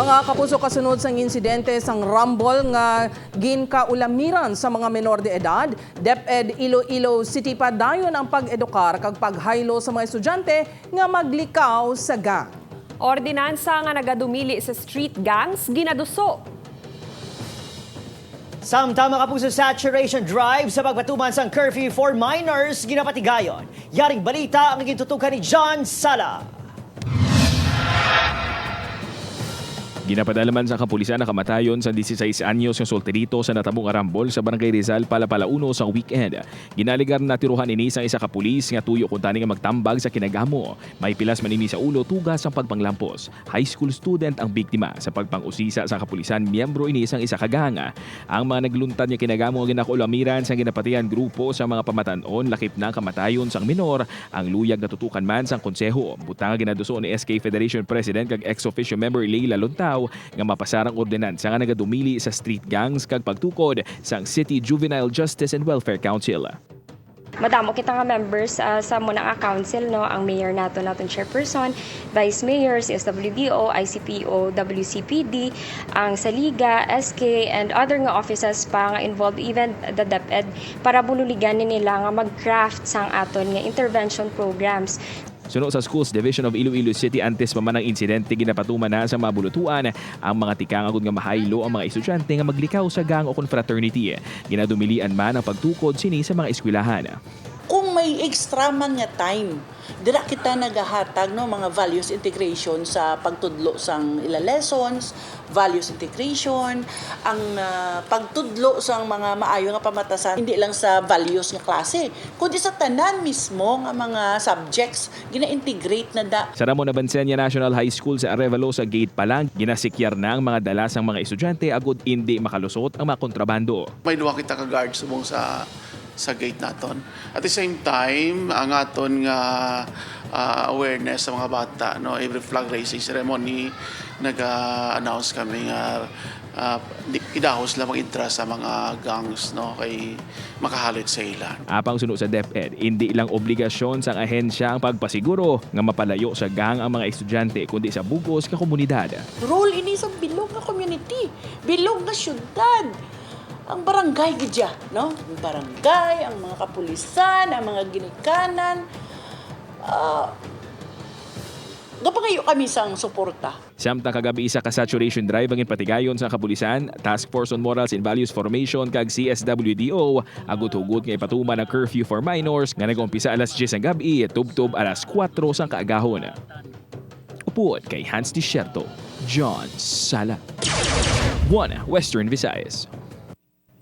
Mga kapuso kasunod sang insidente sang rumble nga ginkaulamiran sa mga menor de edad, DepEd Iloilo City pa dayon ang pag-edukar kag paghaylo sa mga estudyante nga maglikaw sa gang. Ordinansa nga nagadumili sa street gangs ginaduso. Samtama ka po sa saturation drive sa pagpatuman sang curfew for minors, ginapatigayon. Yaring balita ang gintutukan ni John Sala. Ginapadalaman sa kapulisan na kamatayon sa 16 anyos yung solterito sa natabong arambol sa Barangay Rizal Palapala 1 sa weekend. Ginaligar na tiruhan ini sa isa ka pulis nga tuyo kung tani nga magtambag sa kinagamo. May pilas manini sa ulo tugas ang pagpanglampos. High school student ang biktima sa pagpangusisa sa kapulisan miyembro ini sang isa ka ganga. Ang mga nagluntad nga kinagamo nga ginakulamiran sa ginapatian grupo sa mga pamatanon lakip na kamatayon sang minor ang luyag natutukan man sang konseho. Butang ginaduso ni SK Federation President kag ex-officio member Leila Luntaw nga mapasarang ordinansa nga nagadumili sa street gangs kag pagtukod sang City Juvenile Justice and Welfare Council. Madamo kita nga members ah, sa muna nga council no ang mayor nato naton chairperson, vice mayor, SWDO, ICPO, WCPD, ang Saliga, SK and other nga offices pa nga involved even the DepEd para bululigan nila nga mag-craft sang aton nga intervention programs Suno sa Schools Division of Iloilo City antes pa man ang insidente ginapatuman na sa mga bulutuan ang mga tikang agud nga mahaylo ang mga estudyante nga maglikaw sa gang o confraternity. Ginadumilian man ang pagtukod sini sa mga eskwelahan. May extra man nga time dira kita nagahatag no mga values integration sa pagtudlo sang ila lessons values integration ang ah, pagtudlo sang mga maayo nga pamatasan hindi lang sa values nga klase kundi sa tanan mismo nga mga subjects gina-integrate na da Sa Ramon Abansenya National High School sa Arevalo sa gate pa lang, ginasikyar na ang mga dalasang mga estudyante agud hindi makalusot ang mga kontrabando. may duwa kita ka guard subong sa sa gate naton. At the same time, ang aton nga ah, awareness sa mga bata, no, every flag raising ceremony nag-announce kami nga uh, idahos lang mag-intra sa mga gangs no kay makahalit sa ilan. Apang suno sa DepEd, hindi lang obligasyon sa ahensya ang pagpasiguro nga mapalayo sa gang ang mga estudyante kundi sa bugos ka komunidad. role ini sa bilog nga community bilog nga syudad ang barangay gidya no ang barangay ang mga kapulisan ang mga ginikanan uh, gapangayo kami sang suporta Samtang kagabi isa ka saturation drive ang patigayon sa kapulisan, Task Force on Morals and Values Formation kag CSWDO agut-hugot nga ipatuman ang curfew for minors nga nag-umpisa alas 10 ang gabi tubtob alas 4 sa kaagahon. Upuot kay Hans Desierto, John Sala. 1 Western Visayas.